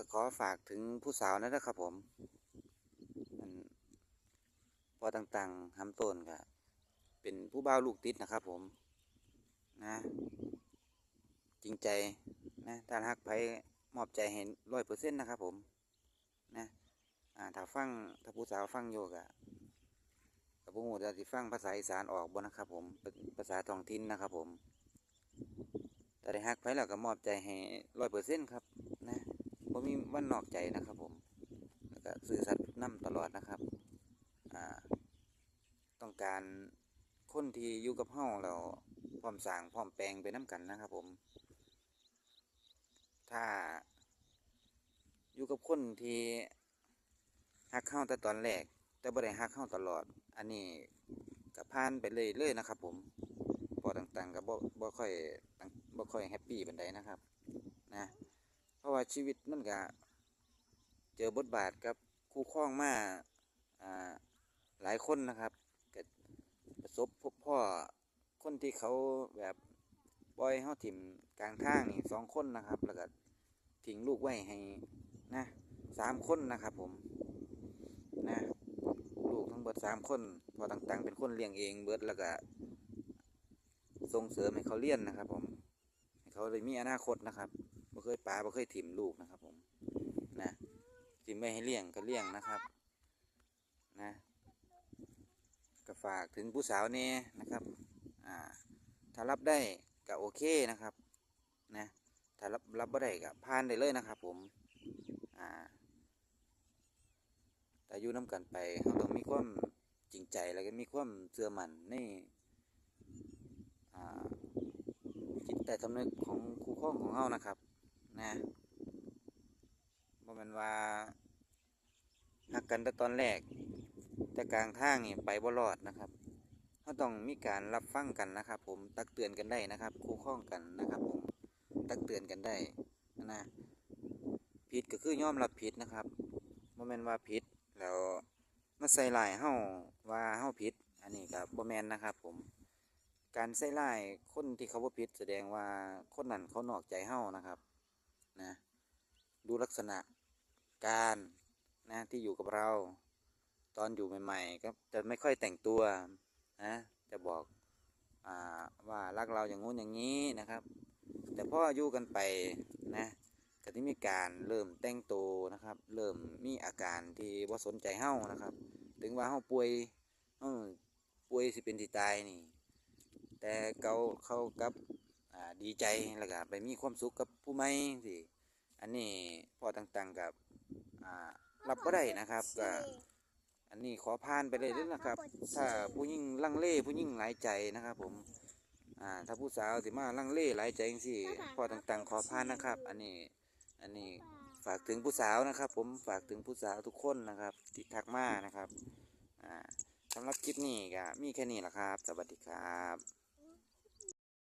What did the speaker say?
ก็ขอฝากถึงผู้สาวนะนะครับผมอันพอต่างๆทำต้นก็เป็นผู้บ่าวลูกติดนะครับผมนะจริงใจนะถ้าฮักไผมอบใจเห็นร้อยเปอร์เซ็นต์นะครับผมนะอ่าถ้าฟังถ้าผู้สาวฟังโยกะกับผู้หมูจะสิฟังภาษาอีสานออกบ่นะครับผมเป็นภาษาท้องถิ่นนะครับผมแต่ได้ฮักไผแล้วก็มอบใจให้ร้อยเปอร์เซ็นต์ครับ มีวันนอกใจนะครับ ผมแล้วก็สื่อสัตย์นำตลอดนะครับอ่าต้องการคนที่อยู่กับเฮาแล้วพร้อมสร้างพร้อมแปลงไปน้กันนะครับ ผม ถ้าอยู่กับคนที่ฮักเข้าแต่ตอนแรก แต่บ่ได้ฮักเข้าตลอด อันนี้ก็ผ่านไปเลยเลยนะครับ ผมพอต่างๆก็บ่บ่ค่อยบ่ค่อยแฮปปี้ปานใดนะครับ นะ เพราะว่าชีวิตมันก็เจอบทบาทกับคู่ครองมาหลายคนนะครับก็ประสบพบพ่อคนที่เขาแบบปล่อยเฮาถิ่มกลางทางนี่สองคนนะครับ แล้วก็ทิ้งลูกไว้ให้นะสามคนนะครับผมนะลูกทั้งเบิดสามคนพอต่างๆ เป็นคนเลี้ยงเองเบิดแล้วก็ส่งเสริมให้เขาเลี้ยนนะครับผมให้เขาเลยมีอนาคตนะครับ บ่เคยปาบ่เคยถิ่มลูกนะครับ ผมนะถิ่มไม่ให้เลี้ยงก็เลี้ยงนะครับนะก็ฝากถึงผู้สาวเนี่ยนะครับอ่าถ้ารับได้ก็โอเคนะครับนะถ้ารับรับบ่ได้ก็ผ่านได้เลยนะครับ ผมอ่าแต่อยู่น้กันไปเราต้องมีความจริงใจแล้วก็มีความเชื่อมั่นในอ่าจิตใต้สำนึกของคู่ครองของเรานะครับ นะบ่ม่นว่าฮักกันแต่ตอนแรก แต่กลางทางนี่ไปบ่รอดนะครับเราต้องมีการรับฟังกันนะครับ ผมตักเตือนกันได้นะครับคู่ข้องกันนะครับผมตักเตือนกันได้นะผิดก็คือย่อมรับผิดนะครับบ่แมนว่าผิดแล้วมาใส่ลายเฮาว่าเฮาผิด อันนี้ก็บ่แมนนะครับ ผม การใส่ลายคนที่เขาบ่ผิดแสดงว่าคนนั้นเขานอกใจเฮานะครับ นะดูลักษณะการนะที่อยู่กับเรา ตอนอยู่ใหม่ๆก็จะไม่ค่อยแต่งตัวนะจะบอกอว่ารักเราอย่างงู้นอย่างนี้นะครับ แต่พออยู่กันไปนะก็ที่มีการเริ่มแต่งตัวนะครับ เริ่มมีอาการที่ว่าสนใจเฮานะครับ ถึงว่าเฮาป่วยเออป่วยสิเป็นสิตายนี่ แต่เขาเขากับ ดีใจแล้วก็ไปมีความสุขกับผู้ใหม่สิอันนี้พอต่างๆกับรับก็ได้นะครับก็อันนี้ขอผ่านไปเลยด้อนะครับ ถ้าผู้หญิงลังเลผู้หญิงหลายใจนะครับ ผมอ่าถ้าผู้สาวสิมาลังเลหลายใจจังซี่พอต่างๆ ขอผ่านนะครับ อันนี้อันนี้ฝากถึงผู้สาวนะครับ ผมฝากถึงผู้สาวทุกคนนะครับที่ทักมานะครับอ่าสำหรับคลิปนี้ก็มีแค่นี้แหละครับ สวัสดีครับ